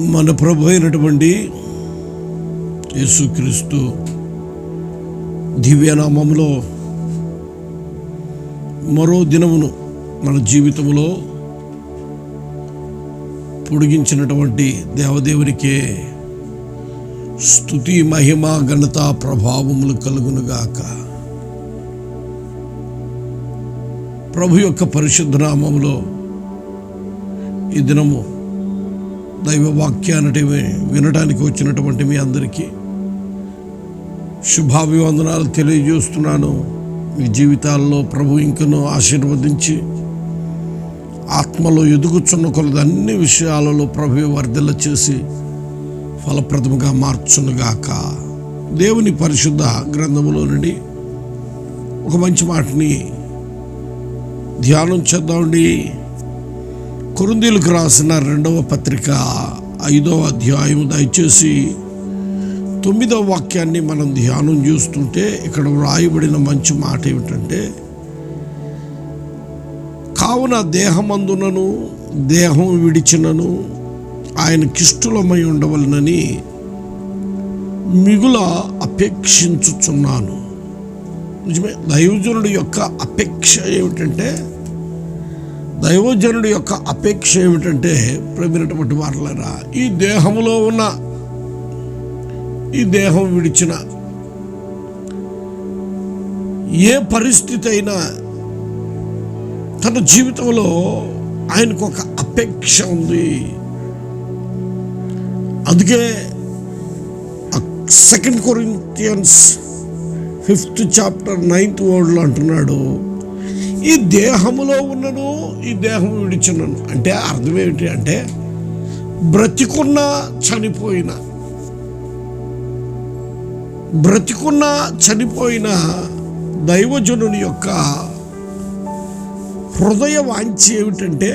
మన ప్రభు అయినటువంటి యేసుక్రీస్తు దివ్యనామంలో మరో దినమును మన జీవితంలో పొడిగించినటువంటి దేవదేవునికే స్థుతి మహిమ ఘనత ప్రభావములు కలుగునుగాక. ప్రభు యొక్క పరిశుద్ధ నామములో ఈ దినము దైవ వాక్యాన్ని వినడానికి వచ్చినటువంటి మీ అందరికీ శుభాభివందనాలు తెలియజేస్తున్నాను. మీ జీవితాల్లో ప్రభు ఇంకను ఆశీర్వదించి ఆత్మలో ఎదుగుచున్న కొలది అన్ని విషయాలలో ప్రభు వర్ధల చేసి ఫలప్రదముగా మార్చునుగాక. దేవుని పరిశుద్ధ గ్రంథములో నుండి ఒక మంచి మాటని ధ్యానం చేద్దామండి. కొరిందీలకు రాసిన రెండవ పత్రిక ఐదవ అధ్యాయం దయచేసి తొమ్మిదవ వాక్యాన్ని మనం ధ్యానం చూస్తుంటే ఇక్కడ వ్రాయబడిన మంచి మాట ఏమిటంటే కావున దేహమందునను దేహం విడిచినను ఆయన కిష్టులమై ఉండవలనని మిగుల అపేక్షించుచున్నాను. నిజమే దైవజనుడి యొక్క అపేక్ష ఏమిటంటే దైవజనుడి యొక్క అపేక్ష ఏమిటంటే ప్రమినటువంటి వారలరా ఈ దేహంలో ఉన్న ఈ దేహం విడిచిన ఏ పరిస్థితి అయినా తన జీవితంలో ఆయనకు ఒక అపేక్ష ఉంది. అందుకే second Corinthians fifth chapter ninth వర్డ్లో అంటున్నాడు ఈ దేహములో ఉన్నను ఈ దేహం విడిచినను. అంటే అర్థం ఏమిటి అంటే బ్రతికున్న చనిపోయిన బ్రతికున్న చనిపోయిన దైవజనుని యొక్క హృదయ వాంఛ ఏమిటంటే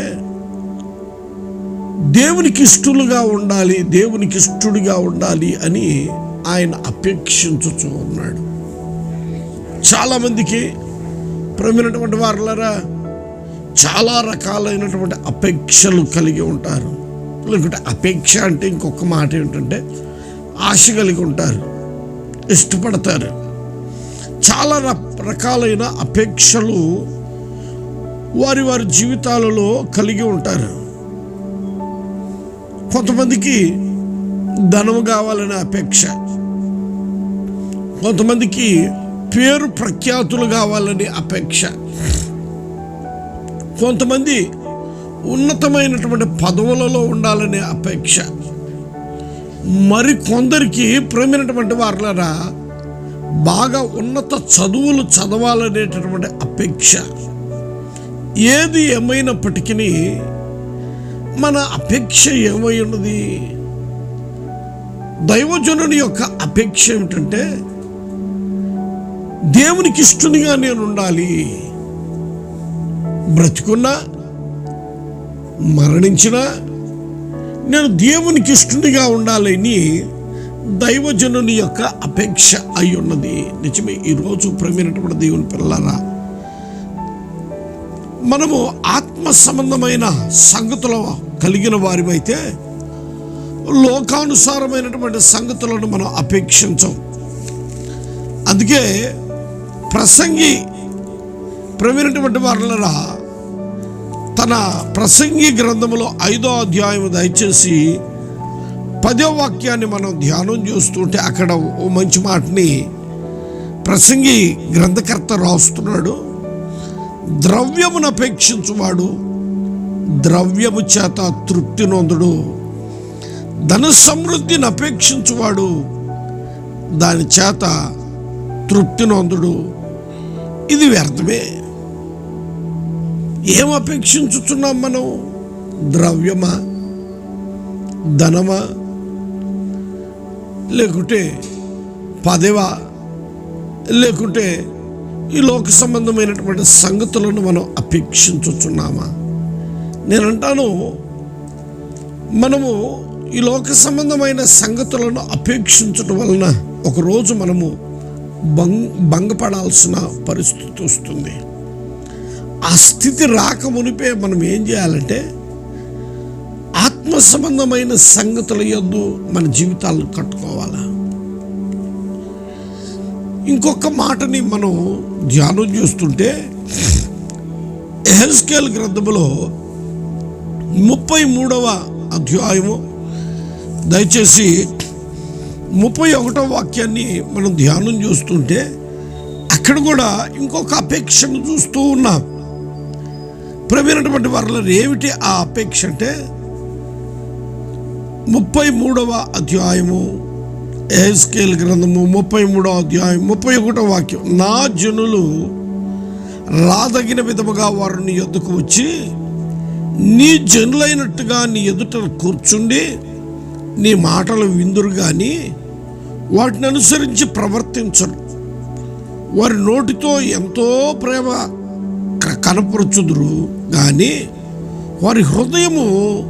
దేవునికి ఇష్టలుగా ఉండాలి దేవునికి ఇష్టడుగా ఉండాలి అని ఆయన అపేక్షించుతూ ఉన్నాడు. చాలామందికి ప్రమినటువంటి వారులరా? చాలా రకాలైనటువంటి అపేక్షలు కలిగి ఉంటారు. లేకుంటే అపేక్ష అంటే ఇంకొక మాట ఏంటంటే ఆశ కలిగి ఉంటారు. ఇష్టపడతారు. చాలా రకాలైన అపేక్షలు వారి వారి జీవితాలలో కలిగి ఉంటారు. కొంతమందికి ధనము కావాలనే అపేక్ష. కొంతమందికి పేరు ప్రఖ్యాతులు కావాలని అపేక్ష. కొంతమంది ఉన్నతమైనటువంటి పదవులలో ఉండాలనే అపేక్ష. మరి కొందరికి ప్రేమైనటువంటి వారులరా బాగా ఉన్నత చదువులు చదవాలనేటటువంటి అపేక్ష. ఏది ఏమైనప్పటికీ మన అపేక్ష ఏమై ఉన్నది? దైవజనుని యొక్క అపేక్ష ఏమిటంటే దేవునికి ఇష్టనిగా నేను ఉండాలి. బ్రతుకున్నా మరణించినా నేను దేవునికి ఇష్టనిగా ఉండాలని దైవజనుని యొక్క అపేక్ష అయి ఉన్నది. నిజమే ఈరోజు ప్రమేనటువంటి దేవుని పిల్లరా మనము ఆత్మ సంబంధమైన సంగతులు కలిగిన వారిమైతే లోకానుసారమైనటువంటి సంగతులను మనం అపేక్షించం. అందుకే ప్రసంగి ప్రవీణటువంటి వారులరా తన ప్రసంగి గ్రంథములో ఐదో అధ్యాయం దయచేసి పదో వాక్యాన్ని మనం ధ్యానం చేస్తుంటే అక్కడ ఓ మంచి మాటని ప్రసంగి గ్రంథకర్త రాస్తున్నాడు. ద్రవ్యమును అపేక్షించువాడు ద్రవ్యము చేత తృప్తి నొందుడు. ధన సమృద్ధిని అపేక్షించువాడు దాని చేత తృప్తి నొందుడు. ఇది వ్యర్థమే. ఏం అపేక్షించుతున్నాం మనం? ద్రవ్యమా? ధనమా? లేకుంటే పదవా? లేకుంటే ఈ లోక సంబంధమైనటువంటి సంగతులను మనం అపేక్షించుచున్నామా? నేనంటాను మనము ఈ లోక సంబంధమైన సంగతులను అపేక్షించటం వలన ఒకరోజు మనము భంగ్ భంగపడాల్సిన పరిస్థితి వస్తుంది. ఆ స్థితి రాక మునిపే మనం ఏం చేయాలంటే ఆత్మ సంబంధమైన సంగతుల యొద్దు మన జీవితాలను కట్టుకోవాలా. ఇంకొక మాటని మనం ధ్యానం చేస్తుంటే హెల్స్కేల్ గ్రంథములో ముప్పై మూడవ అధ్యాయము దయచేసి ముప్పై ఒకటో వాక్యాన్ని మనం ధ్యానం చూస్తుంటే అక్కడ కూడా ఇంకొక అపేక్షను చూస్తూ ఉన్నాం. ప్రవీణటువంటి వారిలో ఏమిటి ఆ అపేక్ష అంటే ముప్పై మూడవ అధ్యాయము ఏస్కేల్ గ్రంథము ముప్పై మూడవ అధ్యాయం ముప్పై ఒకటో వాక్యం. నా జనులు రాదగిన విధముగా వారు నీ ఎద్దుకు వచ్చి నీ జనులైనట్టుగా నీ ఎదుట కూర్చుండి నీ మాటలు విందురు కానీ వాటిని అనుసరించి ప్రవర్తించరు వారి నోటితో ఎంతో ప్రేమ క- కనపరుచుదురు. కానీ వారి హృదయము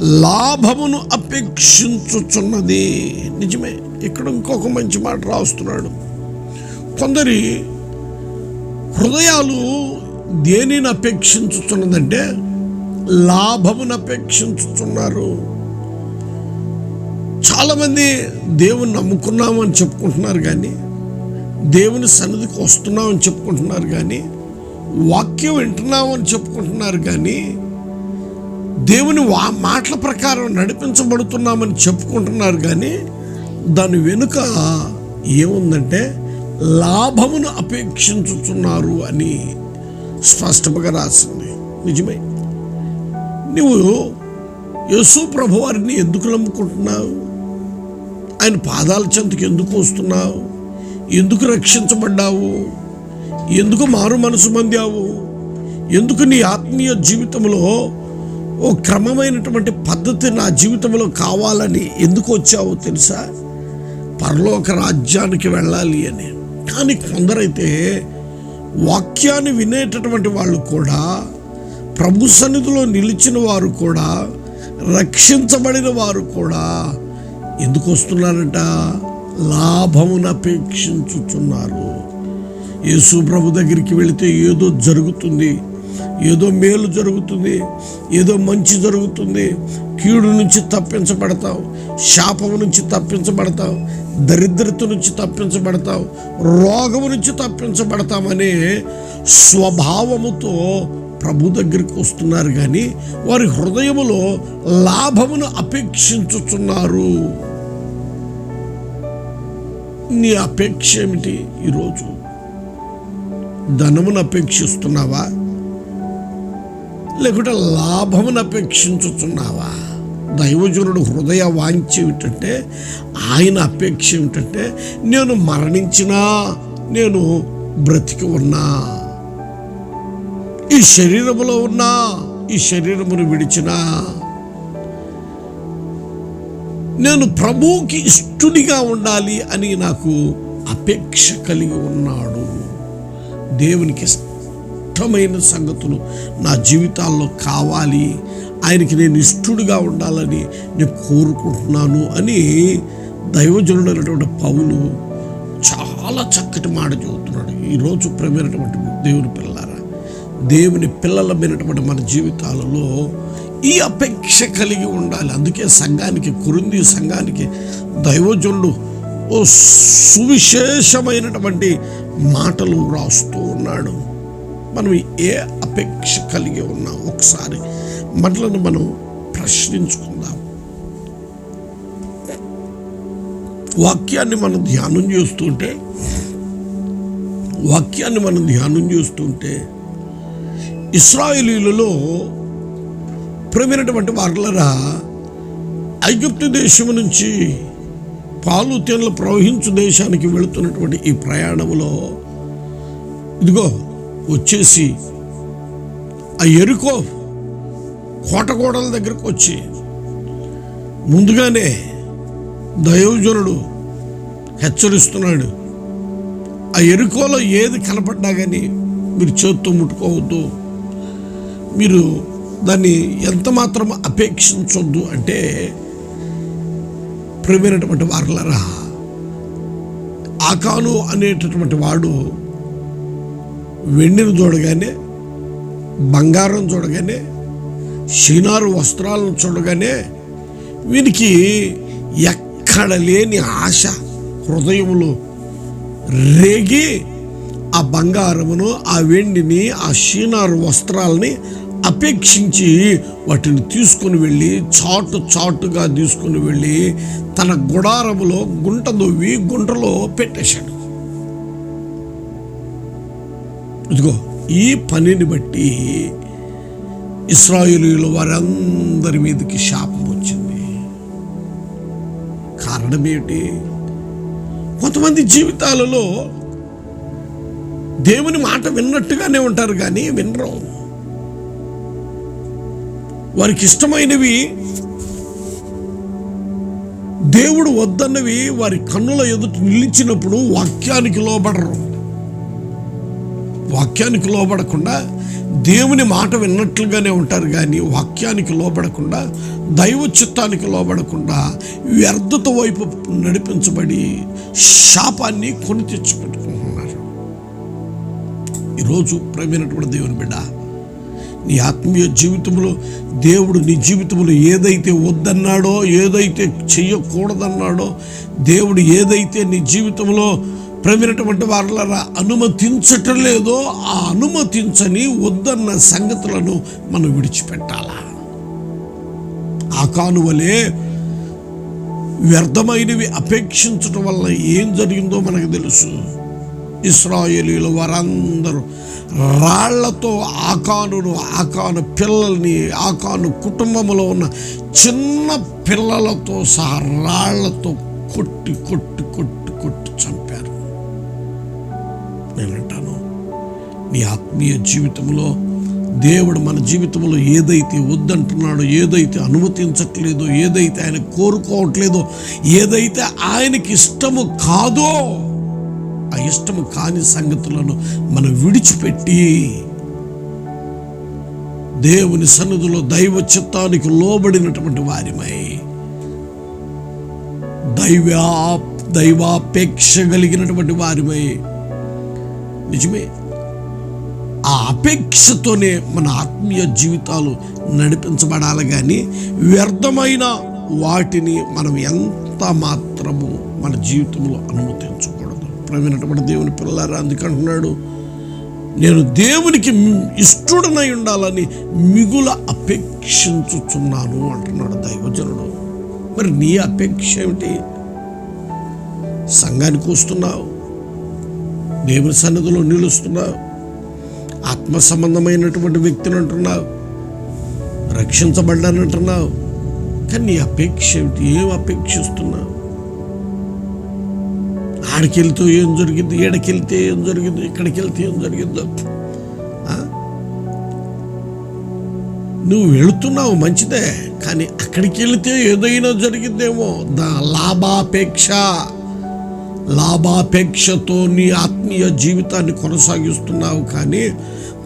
లాభమును అపేక్షించుచున్నది. నిజమే ఇక్కడ ఇంకొక మంచి మాట రాస్తున్నాడు. కొందరి హృదయాలు దేనిని అపేక్షించుచున్నదంటే లాభమును అపేక్షించుచున్నారు. చాలామంది దేవుని నమ్ముకున్నామని చెప్పుకుంటున్నారు కానీ దేవుని సన్నిధికి వస్తున్నామని చెప్పుకుంటున్నారు కానీ వాక్యం వింటున్నామని చెప్పుకుంటున్నారు కానీ దేవుని వా మాటల ప్రకారం నడిపించబడుతున్నామని చెప్పుకుంటున్నారు కానీ దాని వెనుక ఏముందంటే లాభమును అపేక్షించుతున్నారు అని స్పష్టంగా రాసింది. నిజమే. నువ్వు యేసు ప్రభువారిని ఎందుకు నమ్ముకుంటున్నావు? ఆయన పాదాల చెంతకు ఎందుకు వస్తున్నావు? ఎందుకు రక్షించబడ్డావు? ఎందుకు మారు మనసు పొందావు? ఎందుకు నీ ఆత్మీయ జీవితంలో ఓ క్రమమైనటువంటి పద్ధతి నా జీవితంలో కావాలని ఎందుకు వచ్చావో తెలుసా? పరలోక రాజ్యానికి వెళ్ళాలి అని. కానీ కొందరైతే వాక్యాన్ని వినేటటువంటి వాళ్ళు కూడా ప్రభు సన్నిధిలో నిలిచిన వారు కూడా రక్షించబడిన వారు కూడా ఎందుకు వస్తున్నారంట? లాభమును అపేక్షించుచున్నారు. యేసు ప్రభు దగ్గరికి వెళితే ఏదో జరుగుతుంది ఏదో మేలు జరుగుతుంది ఏదో మంచి జరుగుతుంది. కీడు నుంచి తప్పించబడతావు శాపము నుంచి తప్పించబడతావు దరిద్రత నుంచి తప్పించబడతావు రోగము నుంచి తప్పించబడతామనే స్వభావముతో ప్రభు దగ్గరికి వస్తున్నారు కానీ వారి హృదయములో లాభమును అపేక్షించుచున్నారు. నీ అపేక్ష ఏమిటి ఈరోజు? ధనమును అపేక్షిస్తున్నావా? లేకుంటే లాభమును అపేక్షించుతున్నావా దైవజనుడు హృదయ వాంఛ ఏమిటంటే ఆయన అపేక్ష ఏమిటంటే నేను మరణించినా నేను బ్రతికి ఉన్నా. ఈ శరీరములో ఉన్నా ఈ శరీరమును విడిచినా నేను ప్రభువుకి ఇష్టుడిగా ఉండాలి అని నాకు అపేక్ష కలిగి ఉన్నాడు. దేవునికి ఇష్టమైన సంగతులు నా జీవితాల్లో కావాలి. ఆయనకి నేను ఇష్టడుగా ఉండాలని నేను కోరుకుంటున్నాను అని దైవజనుడైనటువంటి పౌలు చాలా చక్కటి మాట చెబుతున్నాడు. ఈరోజు ప్రేమైనటువంటి దేవుని పిల్లలారా దేవుని పిల్లలమైనటువంటి మన జీవితాలలో ఈ అపేక్ష కలిగి ఉండాలి. అందుకే సంఘానికి కురుంది సంఘానికి దైవజనుడు ఓ సువిశేషమైనటువంటి మాటలు రాస్తూ ఉన్నాడు. మనం ఏ అపేక్ష కలిగి ఉన్నాం? ఒకసారి మనలను మనం ప్రశ్నించుకుందాం. వాక్యాన్ని మనం ధ్యానం చేస్తుంటే వాక్యాన్ని మనం ధ్యానం చేస్తుంటే ఇస్రాయిలీలలో ప్రమైనటువంటి వారులరా ఐగుప్తు దేశం నుంచి పాలు తేనెలు ప్రవహించు దేశానికి వెళుతున్నటువంటి ఈ ప్రయాణంలో ఇదిగో వచ్చేసి ఆ ఎరుకో కోటగోడల దగ్గరకు వచ్చి ముందుగానే దైవజనుడు హెచ్చరిస్తున్నాడు ఆ ఎరుకోలో ఏది కనపడ్డా కానీ మీరు చేత్తో ముట్టుకోవద్దు. మీరు దాన్ని ఎంత మాత్రం అపేక్షించొద్దు అంటే ప్రేమైనటువంటి వారులరా ఆకాను అనేటటువంటి వాడు వెండిని చూడగానే బంగారం చూడగానే షీనారు వస్త్రాలను చూడగానే వీనికి ఎక్కడ లేని ఆశ హృదయములు రేగి ఆ బంగారమును ఆ వెండిని ఆ షీనారు వస్త్రాలని అపేక్షించి వాటిని తీసుకొని వెళ్ళి చాటు చాటుగా తీసుకొని వెళ్ళి తన గుడారములో గుంట దొవ్వి గుంటలో పెట్టేశాడు. ఇదిగో ఈ పనిని బట్టి ఇస్రాయేలీల వారందరి మీదకి శాపం వచ్చింది. కారణం ఏమిటి? కొంతమంది జీవితాలలో దేవుని మాట విన్నట్టుగానే ఉంటారు కానీ వినరు. వారికి ఇష్టమైనవి దేవుడు వద్దన్నవి వారి కన్నుల ఎదుట నిలిచినప్పుడు వాక్యానికి లోబడరు. వాక్యానికి లోబడకుండా దేవుని మాట విన్నట్లుగానే ఉంటారు కానీ వాక్యానికి లోబడకుండా దైవ చిత్తానికి లోబడకుండా వ్యర్థత వైపు నడిపించబడి శాపాన్ని కొని తెచ్చుకుంటున్నారు ఈరోజు ప్రేమైనటువంటి దేవుని బిడ్డ నీ ఆత్మీయ జీవితంలో దేవుడు నీ జీవితంలో ఏదైతే వద్దన్నాడో ఏదైతే చెయ్యకూడదన్నాడో దేవుడు ఏదైతే నీ జీవితంలో ప్రమినటువంటి వారులరా అనుమతించటం లేదో ఆ అనుమతించని వద్దన్న సంగతులను మనం విడిచిపెట్టాలా? ఆ కానువలే వ్యర్థమైనవి అపేక్షించటం వల్ల ఏం జరిగిందో మనకు తెలుసు. ఇస్రాయేలీలు వారందరూ రాళ్ళతో ఆకానును ఆకాను పిల్లల్ని ఆకాను కుటుంబంలో ఉన్న చిన్న పిల్లలతో సహా రాళ్ళతో కొట్టి కొట్టి కొట్టి కొట్టి చంపారు. నేనంటాను నీ ఆత్మీయ జీవితంలో దేవుడు మన జీవితంలో ఏదైతే వద్దంటున్నాడో ఏదైతే అనుమతించట్లేదో ఏదైతే ఆయన కోరుకోవట్లేదో ఏదైతే ఆయనకి ఇష్టము కాదో ఆ ఇష్టము కాని సంగతులను మనం విడిచిపెట్టి దేవుని సన్నిధిలో దైవ చిత్తానికి లోబడినటువంటి వారిమై దైవా దైవాపేక్ష కలిగినటువంటి వారిమై నిజమే. ఆ అపేక్షతోనే మన ఆత్మీయ జీవితాలు నడిపించబడాలి కానీ వ్యర్థమైన వాటిని మనం ఎంత మాత్రము మన జీవితంలో అనుమతించకూడదు ప్రవీణటువంటి దేవుని పిల్లారా అందుకంటున్నాడు నేను దేవునికి ఇష్టడనై ఉండాలని మిగుల అపేక్షించుచున్నాను అంటున్నాడు దైవజనుడు. మరి నీ అపేక్ష ఏమిటి? సంఘానికి వస్తున్నావు దేవుని సన్నిధిలో నిలుస్తున్నావు ఆత్మ సంబంధమైనటువంటి వ్యక్తిని అంటున్నావు రక్షించబడ్డానంటున్నావు కానీ నీ అపేక్ష ఏమిటి? ఏం అపేక్షిస్తున్నావు? ఆడికెళ్తూ ఏం జరిగింది? ఏడకెళ్తే ఏం జరిగింది? ఇక్కడికి వెళ్తే ఏం జరిగిందో? నువ్వు వెళుతున్నావు మంచిదే కానీ అక్కడికి వెళితే ఏదైనా జరిగిందేమో? దా లాభాపేక్ష లాభాపేక్షతో నీ ఆత్మీయ జీవితాన్ని కొనసాగిస్తున్నావు కానీ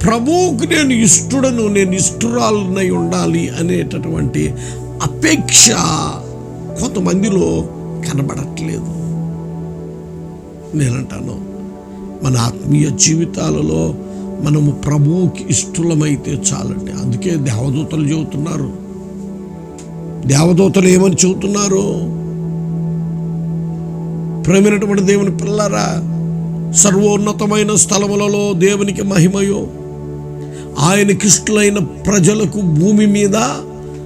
ప్రభువుకు నేను ఇష్టడను నేను ఇష్టరాలునై ఉండాలి అనేటటువంటి అపేక్ష కొంతమందిలో కనబడట్లేదు. నేనంటాను. మన ఆత్మీయ జీవితాలలో మనము ప్రభువుకి ఇష్టలమైతే చాలండి. అందుకే దేవదూతలు చెబుతున్నారు. దేవదూతలు ఏమని చెబుతున్నారు? ప్రేమైనటువంటి దేవుని పిల్లరా సర్వోన్నతమైన స్థలములలో దేవునికి మహిమయో ఆయనకిష్టులైన ప్రజలకు భూమి మీద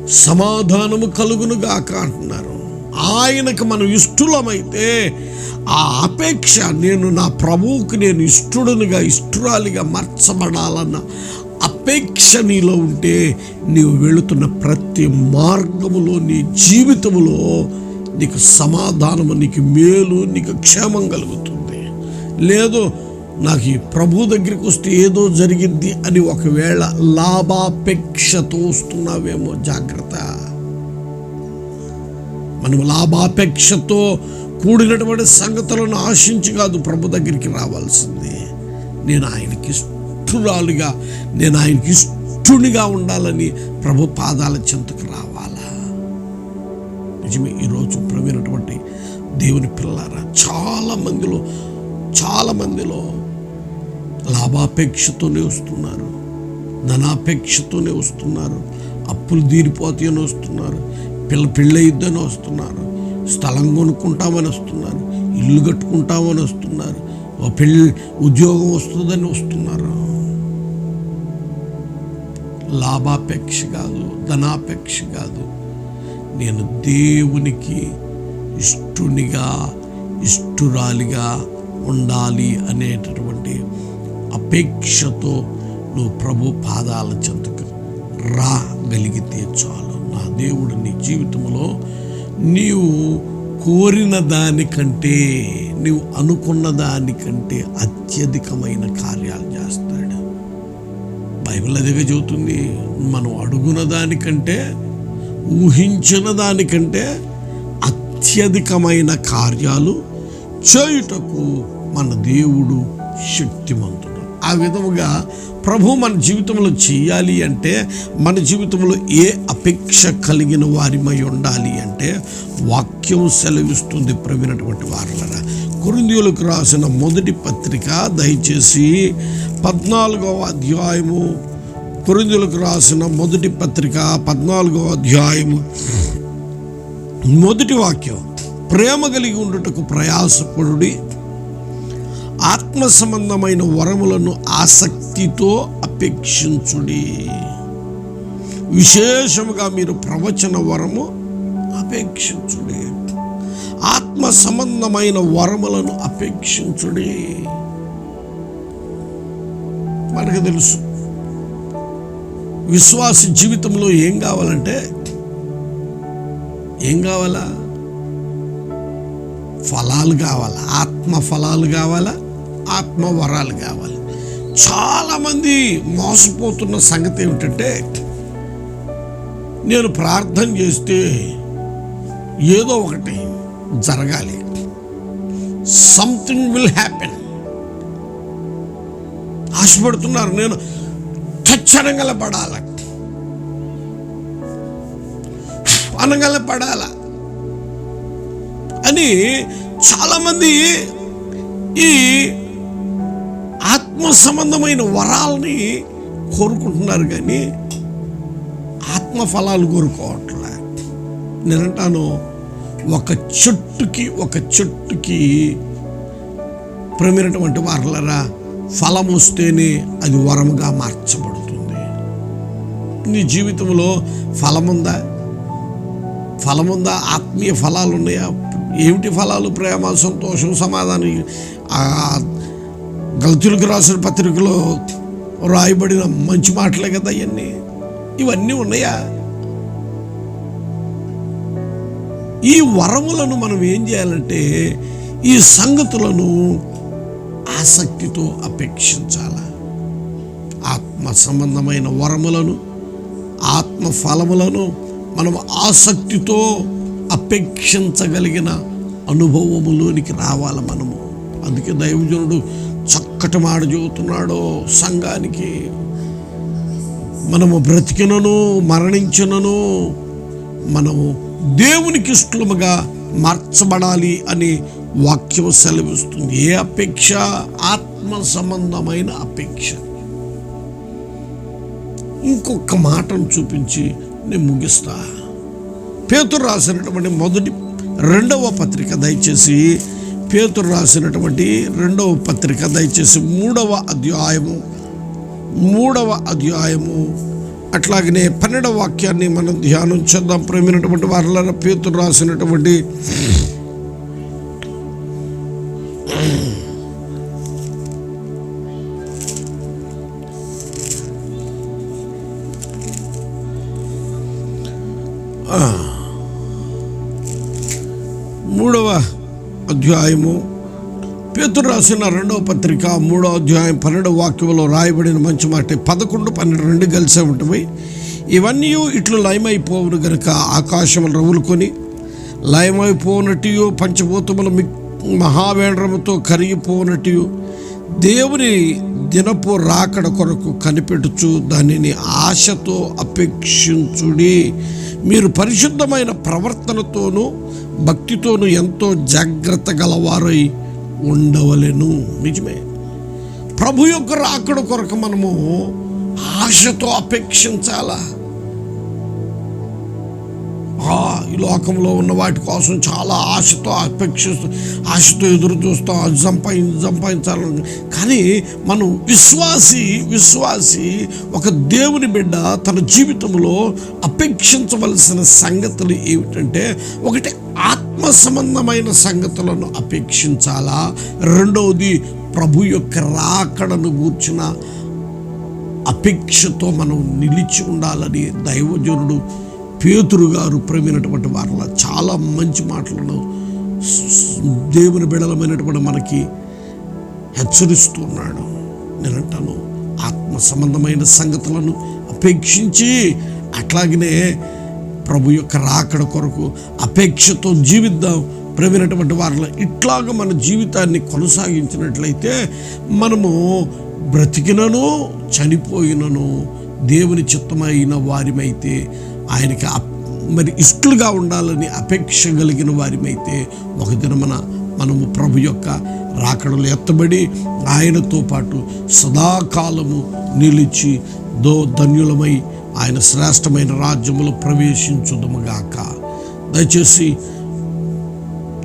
సమాధానము కలుగునుగాక అంటున్నారు. ఆయనకు మనం ఇష్టలమైతే ఆ అపేక్ష నేను నా ప్రభువుకు నేను ఇష్టడునిగా ఇష్టరాలిగా మార్చబడాలన్న అపేక్ష నీలో ఉంటే నీవు వెళుతున్న ప్రతి మార్గములో నీ జీవితములో నీకు సమాధానము నీకు మేలు నీకు క్షేమం కలుగుతుంది. లేదు నాకు ఈ ప్రభు దగ్గరికి వస్తే ఏదో జరిగిద్ది అని ఒకవేళ లాభాపేక్షతో వస్తున్నావేమో జాగ్రత్త. మనం లాభాపేక్షతో కూడినటువంటి సంగతులను ఆశించి కాదు ప్రభు దగ్గరికి రావాల్సింది. నేను ఆయనకి ఇష్టురాలుగా నేను ఆయనకి ఇష్టునిగా ఉండాలని ప్రభు పాదాల చెంతకు రావాలా? నిజమే ఈరోజు ప్రవీణటువంటి దేవుని పిల్లారా చాలా మందిలో చాలా మందిలో లాభాపేక్షతోనే వస్తున్నారు ధనాపేక్షతోనే వస్తున్నారు అప్పులు తీరిపోతాయని వస్తున్నారు పిల్ల పెళ్ళయిద్దని వస్తున్నారు. స్థలం కొనుక్కుంటామని వస్తున్నారు. ఇల్లు కట్టుకుంటామని వస్తున్నారు. పెళ్ళి ఉద్యోగం వస్తుందని వస్తున్నారు. లాభాపేక్ష కాదు ధనాపేక్ష కాదు. నేను దేవునికి ఇష్టునిగా ఇష్టురాలిగా ఉండాలి అనేటటువంటి అపేక్షతో నువ్వు ప్రభు పాదాల చెంతకు రాగలిగితే చాలు. నా దేవుడు నీ జీవితంలో నీవు కోరిన దానికంటే నీవు అనుకున్న దానికంటే అత్యధికమైన కార్యాలు చేస్తాడు. బైబిల్ అదిగా చెబుతుంది మనం అడుగున దానికంటే ఊహించిన దానికంటే అత్యధికమైన కార్యాలు చేయుటకు మన దేవుడు శక్తిమంతుడు. ఆ విధముగా ప్రభు మన జీవితంలో చేయాలి అంటే మన జీవితంలో ఏ అపేక్ష కలిగిన వారిమై ఉండాలి అంటే వాక్యం సెలవిస్తుంది ప్రవీణటువంటి వారులరా. కురిందులకు రాసిన మొదటి పత్రిక దయచేసి పద్నాలుగవ అధ్యాయము. కురిందులకు రాసిన మొదటి పత్రిక పద్నాలుగవ అధ్యాయము. మొదటి వాక్యం ప్రేమ కలిగి ఉండుటకు ప్రయాసపడుడి ఆత్మ సంబంధమైన వరములను ఆసక్తితో అపేక్షించుడి. విశేషముగా మీరు ప్రవచన వరము అపేక్షించుడి. ఆత్మ సంబంధమైన వరములను అపేక్షించుడి. మనకు తెలుసు. విశ్వాస జీవితంలో ఏం కావాలంటే ఏం కావాలా? ఫలాలు కావాలా? ఆత్మ ఫలాలు కావాలా? ఆత్మవరాలు కావాలి. చాలామంది మోసపోతున్న సంగతి ఏమిటంటే నేను ప్రార్థన చేస్తే ఏదో ఒకటి జరగాలి. సంథింగ్ విల్ హ్యాపెన్ ఆశపడుతున్నారు నేను తచ్చనగల పడాల. అనగల పడాల. అని చాలామంది ఈ ఆత్మ సంబంధమైన వరాలని కోరుకుంటున్నారు కానీ ఆత్మ ఫలాలు కోరుకోవట్లే. నేనంటాను ఒక చెట్టుకి ఒక చెట్టుకి ప్రమినటువంటి వారలరా ఫలం వస్తేనే అది వరముగా మార్చబడుతుంది. నీ జీవితంలో ఫలముందా? ఫలముందా? ఆత్మీయ ఫలాలు ఉన్నాయా ఏమిటి ఫలాలు? ప్రేమ సంతోషం సమాధానం? గౌతులకు రాసిన పత్రికలో రాయబడిన మంచి మాటలే కదా అవన్నీ ఇవన్నీ ఉన్నాయా? ఈ వరములను మనం ఏం చేయాలంటే ఈ సంగతులను ఆసక్తితో అపేక్షించాల. ఆత్మ సంబంధమైన వరములను ఆత్మ ఫలములను మనం ఆసక్తితో అపేక్షించగలిగిన అనుభవములోనికి రావాలి మనము. అందుకే దైవజనుడు చక్కటి మాట సంఘానికి. మనము బ్రతికినను మరణించినను మనము దేవునికి ఇష్టముగా మార్చబడాలి అని వాక్యం సెలవిస్తుంది. ఏ అపేక్ష? ఆత్మ సంబంధమైన అపేక్ష. ఇంకొక మాటను చూపించి నేను ముగిస్తా. పేతురు రాసినటువంటి మొదటి రెండవ పత్రిక దయచేసి పేతురు రాసినటువంటి రెండవ పత్రిక దయచేసి మూడవ అధ్యాయము మూడవ అధ్యాయము అట్లాగనే పన్నెండవ వాక్యాన్ని మనం ధ్యానం చేద్దాం ప్రేమైనటువంటి వారిలో పేతురు రాసినటువంటి Uh. అధ్యాయము పేతురు రాసిన రెండవ పత్రిక మూడో అధ్యాయం పన్నెండవ వాక్యంలో రాయబడిన మంచి మాట పదకొండు పన్నెండు రెండు కలిసే ఉంటుంది ఇవన్నీ ఇట్లు లయమైపోవును గనుక ఆకాశములు రవులుకొని లయమైపోనట్టు పంచభూతములు మి మహావేండ్రముతో కరిగిపోనట్టు దేవుని దినపు రాకడ కొరకు కనిపెట్టుచు దానిని ఆశతో అపేక్షించుడి. మీరు పరిశుద్ధమైన ప్రవర్తనతోనూ భక్తితోను ఎంతో జాగ్రత్త గలవారై ఉండవలెను. నిజమే. ప్రభు యొక్క రాకడ కొరకు మనము ఆశతో అపేక్షించాలా? ఈ లోకంలో ఉన్న వాటి కోసం చాలా ఆశతో అపేక్షిస్తూ ఆశతో ఎదురు చూస్తాం. అది సంపాదించి సంపాదించాలని కానీ మనం విశ్వాసి విశ్వాసి ఒక దేవుని బిడ్డ తన జీవితంలో అపేక్షించవలసిన సంగతులు ఏమిటంటే ఒకటి ఆత్మ సంబంధమైన సంగతులను అపేక్షించాలా? రెండవది ప్రభు యొక్క రాకడను గూర్చిన అపేక్షతో మనం నిలిచి ఉండాలని దైవజనుడు పేతురు గారు ప్రేమైనటువంటి వారిలో చాలా మంచి మాటలను దేవుని బిడలమైనటువంటి మనకి హెచ్చరిస్తున్నాడు నేనంటాను ఆత్మ సంబంధమైన సంగతులను అపేక్షించి అట్లాగనే ప్రభు యొక్క రాకడ కొరకు అపేక్షతో జీవిద్దాం. ప్రేమైనటువంటి వారిలో ఇట్లాగ మన జీవితాన్ని కొనసాగించినట్లయితే మనము బ్రతికినను చనిపోయినను దేవుని చిత్తమైన వారిమైతే ఆయనకి మరి ఇష్టలుగా ఉండాలని అపేక్ష కలిగిన వారిమైతే ఒక దినమన మనము ప్రభు యొక్క రాకడలు ఎత్తబడి ఆయనతో పాటు సదాకాలము నిలిచి దో ధన్యులమై ఆయన శ్రేష్టమైన రాజ్యములో ప్రవేశించుదముగాక దయచేసి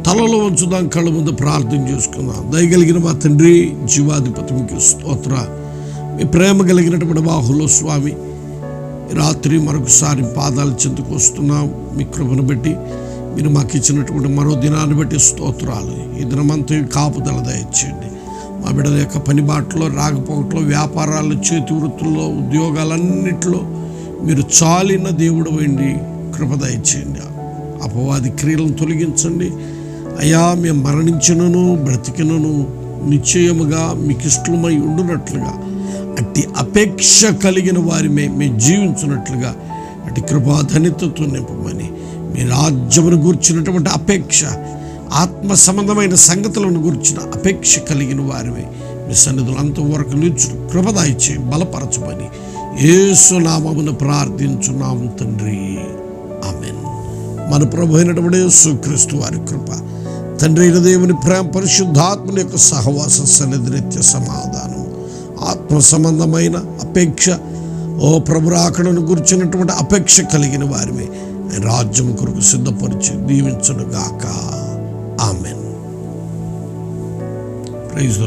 తలలో ఉంచుదాం కళ్ళ ముందు ప్రార్థన చేసుకుందాం. దయగలిగిన మా తండ్రి జీవాధిపతి మీకు స్తోత్ర. మీ ప్రేమ కలిగినటువంటి బాహులో స్వామి రాత్రి మరొకసారి పాదాల చెందుకు వస్తున్నాం. మీ కృపను బట్టి మీరు మాకు ఇచ్చినటువంటి మరో దినాన్ని బట్టి స్తోత్రాలు. ఈ దినమంతా కాపుదల దయచేయండి. మా బిడ్డల యొక్క పని బాటలో రాకపోకట్లో వ్యాపారాలు చేతి వృత్తుల్లో ఉద్యోగాలన్నింటిలో మీరు చాలిన దేవుడు వండి కృప దయచేయండి. అపవాది క్రియలను తొలగించండి. అయ్యా మేము మరణించినను బ్రతికినను నిశ్చయముగా మీకు ఇష్టమై ఉండునట్లుగా అట్టి అపేక్ష కలిగిన వారి మేము జీవించినట్లుగా అటు కృపాధనితతో నింపమని మీ రాజ్యమును గూర్చినటువంటి అపేక్ష ఆత్మ సంబంధమైన సంగతులను గురించిన అపేక్ష కలిగిన వారివే మీ సన్నిధులు అంతవరకు నిల్చు కృపదాయిచే బలపరచమని ఏసునామమును ప్రార్థించున్నాము తండ్రి. ఆమెన్. మన ప్రభు అయినటువంటి యేసుక్రీస్తు వారి కృప తండ్రి అయిన దేవుని ప్రేమ పరిశుద్ధాత్మని యొక్క సహవాస సన్నిధి నిత్య సమాధానం. ఆత్మ సంబంధమైన అపేక్ష. ఓ ప్రభు రాకడను గురించినటువంటి అపేక్ష కలిగిన వారిమే. ఆయన రాజ్యం కొరకు సిద్ధపరిచి దీవించను గాక ఆమెన్. ప్రైజ్